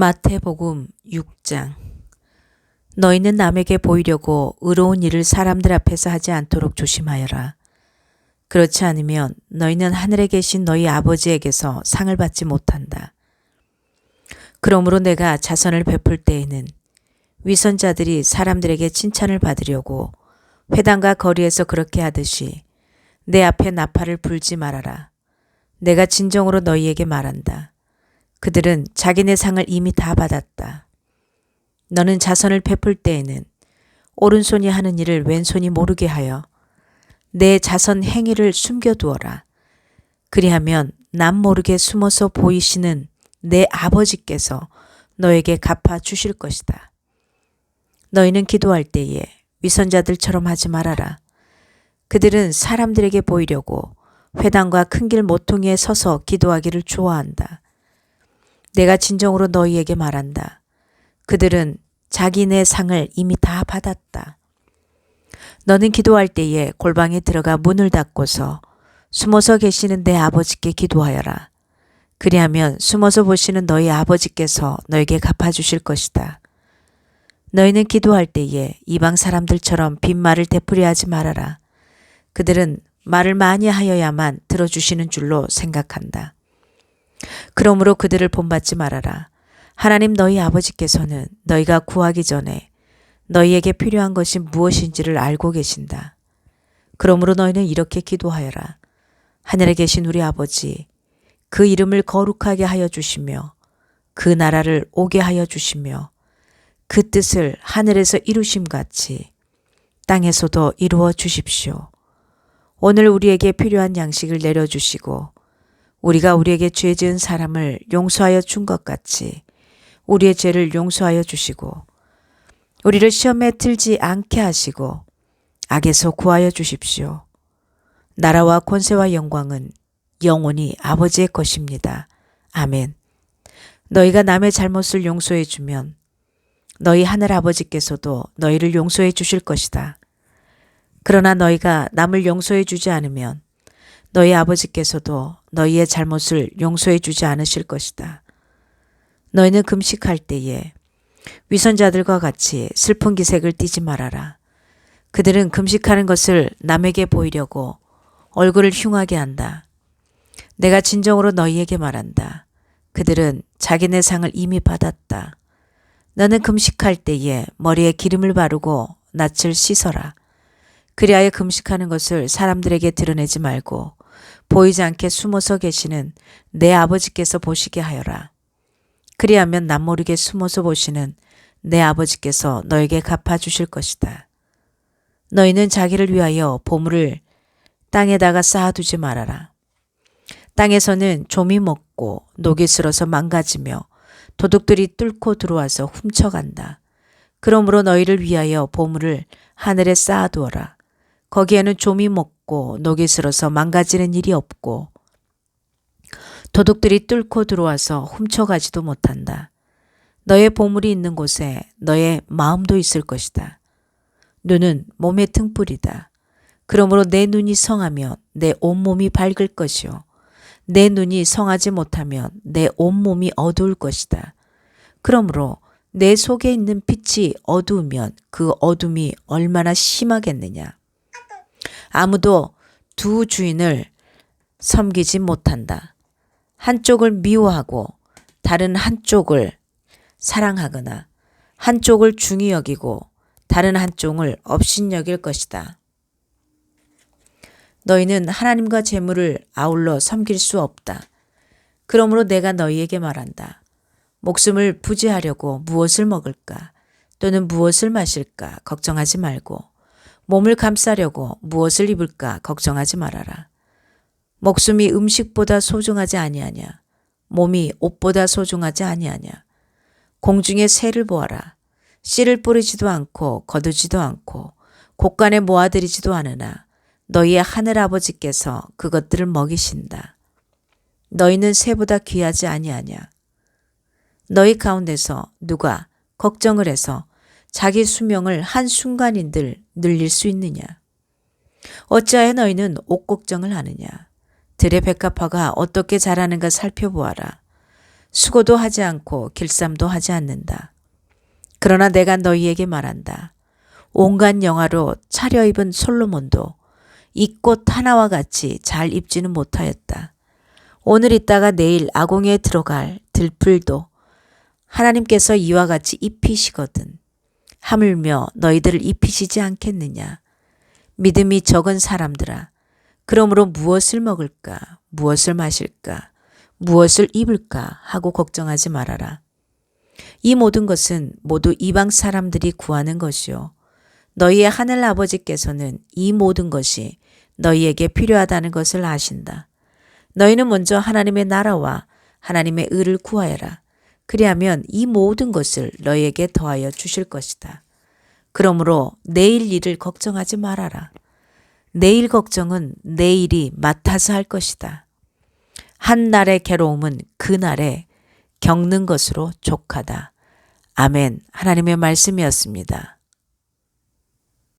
마태복음 6장 너희는 남에게 보이려고 의로운 일을 사람들 앞에서 하지 않도록 조심하여라. 그렇지 않으면 너희는 하늘에 계신 너희 아버지에게서 상을 받지 못한다. 그러므로 내가 자선을 베풀 때에는 위선자들이 사람들에게 칭찬을 받으려고 회당과 거리에서 그렇게 하듯이 내 앞에 나팔을 불지 말아라. 내가 진정으로 너희에게 말한다. 그들은 자기네 상을 이미 다 받았다. 너는 자선을 베풀 때에는 오른손이 하는 일을 왼손이 모르게 하여 내 자선 행위를 숨겨두어라. 그리하면 남 모르게 숨어서 보이시는 내 아버지께서 너에게 갚아 주실 것이다. 너희는 기도할 때에 위선자들처럼 하지 말아라. 그들은 사람들에게 보이려고 회당과 큰 길 모퉁이에 서서 기도하기를 좋아한다. 내가 진정으로 너희에게 말한다. 그들은 자기네 상을 이미 다 받았다. 너는 기도할 때에 골방에 들어가 문을 닫고서 숨어서 계시는 내 아버지께 기도하여라. 그리하면 숨어서 보시는 너희 아버지께서 너에게 갚아주실 것이다. 너희는 기도할 때에 이방 사람들처럼 빈말을 되풀이 하지 말아라. 그들은 말을 많이 하여야만 들어주시는 줄로 생각한다. 그러므로 그들을 본받지 말아라. 하나님 너희 아버지께서는 너희가 구하기 전에 너희에게 필요한 것이 무엇인지를 알고 계신다. 그러므로 너희는 이렇게 기도하여라. 하늘에 계신 우리 아버지, 그 이름을 거룩하게 하여 주시며 그 나라를 오게 하여 주시며 그 뜻을 하늘에서 이루심 같이 땅에서도 이루어 주십시오. 오늘 우리에게 필요한 양식을 내려주시고 우리가 우리에게 죄 지은 사람을 용서하여 준 것 같이 우리의 죄를 용서하여 주시고 우리를 시험에 들지 않게 하시고 악에서 구하여 주십시오. 나라와 권세와 영광은 영원히 아버지의 것입니다. 아멘. 너희가 남의 잘못을 용서해 주면 너희 하늘 아버지께서도 너희를 용서해 주실 것이다. 그러나 너희가 남을 용서해 주지 않으면 너희 아버지께서도 너희의 잘못을 용서해 주지 않으실 것이다. 너희는 금식할 때에 위선자들과 같이 슬픈 기색을 띠지 말아라. 그들은 금식하는 것을 남에게 보이려고 얼굴을 흉하게 한다. 내가 진정으로 너희에게 말한다. 그들은 자기네 상을 이미 받았다. 너는 금식할 때에 머리에 기름을 바르고 낯을 씻어라. 그리하여 금식하는 것을 사람들에게 드러내지 말고 보이지 않게 숨어서 계시는 내 아버지께서 보시게 하여라. 그리하면 남 모르게 숨어서 보시는 내 아버지께서 너에게 갚아주실 것이다. 너희는 자기를 위하여 보물을 땅에다가 쌓아두지 말아라. 땅에서는 좀이 먹고 녹이 슬어서 망가지며 도둑들이 뚫고 들어와서 훔쳐간다. 그러므로 너희를 위하여 보물을 하늘에 쌓아두어라. 거기에는 좀이 먹고 녹이 슬어서 망가지는 일이 없고 도둑들이 뚫고 들어와서 훔쳐가지도 못한다. 너의 보물이 있는 곳에 너의 마음도 있을 것이다. 눈은 몸의 등불이다. 그러므로 내 눈이 성하면 내 온몸이 밝을 것이요. 내 눈이 성하지 못하면 내 온몸이 어두울 것이다. 그러므로 내 속에 있는 빛이 어두우면 그 어둠이 얼마나 심하겠느냐. 아무도 두 주인을 섬기지 못한다. 한쪽을 미워하고 다른 한쪽을 사랑하거나 한쪽을 중히 여기고 다른 한쪽을 업신 여길 것이다. 너희는 하나님과 재물을 아울러 섬길 수 없다. 그러므로 내가 너희에게 말한다. 목숨을 부지하려고 무엇을 먹을까 또는 무엇을 마실까 걱정하지 말고 몸을 감싸려고 무엇을 입을까 걱정하지 말아라. 목숨이 음식보다 소중하지 아니하냐. 몸이 옷보다 소중하지 아니하냐. 공중의 새를 보아라. 씨를 뿌리지도 않고 거두지도 않고 곳간에 모아들이지도 않으나 너희의 하늘 아버지께서 그것들을 먹이신다. 너희는 새보다 귀하지 아니하냐. 너희 가운데서 누가 걱정을 해서 자기 수명을 한 순간인들 늘릴 수 있느냐? 어찌하여 너희는 옷 걱정을 하느냐? 들의 백합화가 어떻게 자라는가 살펴보아라. 수고도 하지 않고 길쌈도 하지 않는다. 그러나 내가 너희에게 말한다. 온갖 영화로 차려입은 솔로몬도 이 꽃 하나와 같이 잘 입지는 못하였다. 오늘 있다가 내일 아공에 들어갈 들풀도 하나님께서 이와 같이 입히시거든. 하물며 너희들을 입히시지 않겠느냐. 믿음이 적은 사람들아. 그러므로 무엇을 먹을까? 무엇을 마실까? 무엇을 입을까? 하고 걱정하지 말아라. 이 모든 것은 모두 이방 사람들이 구하는 것이요. 너희의 하늘 아버지께서는 이 모든 것이 너희에게 필요하다는 것을 아신다. 너희는 먼저 하나님의 나라와 하나님의 의를 구하여라. 그리하면 이 모든 것을 너희에게 더하여 주실 것이다. 그러므로 내일 일을 걱정하지 말아라. 내일 걱정은 내일이 맡아서 할 것이다. 한 날의 괴로움은 그 날에 겪는 것으로 족하다. 아멘. 하나님의 말씀이었습니다.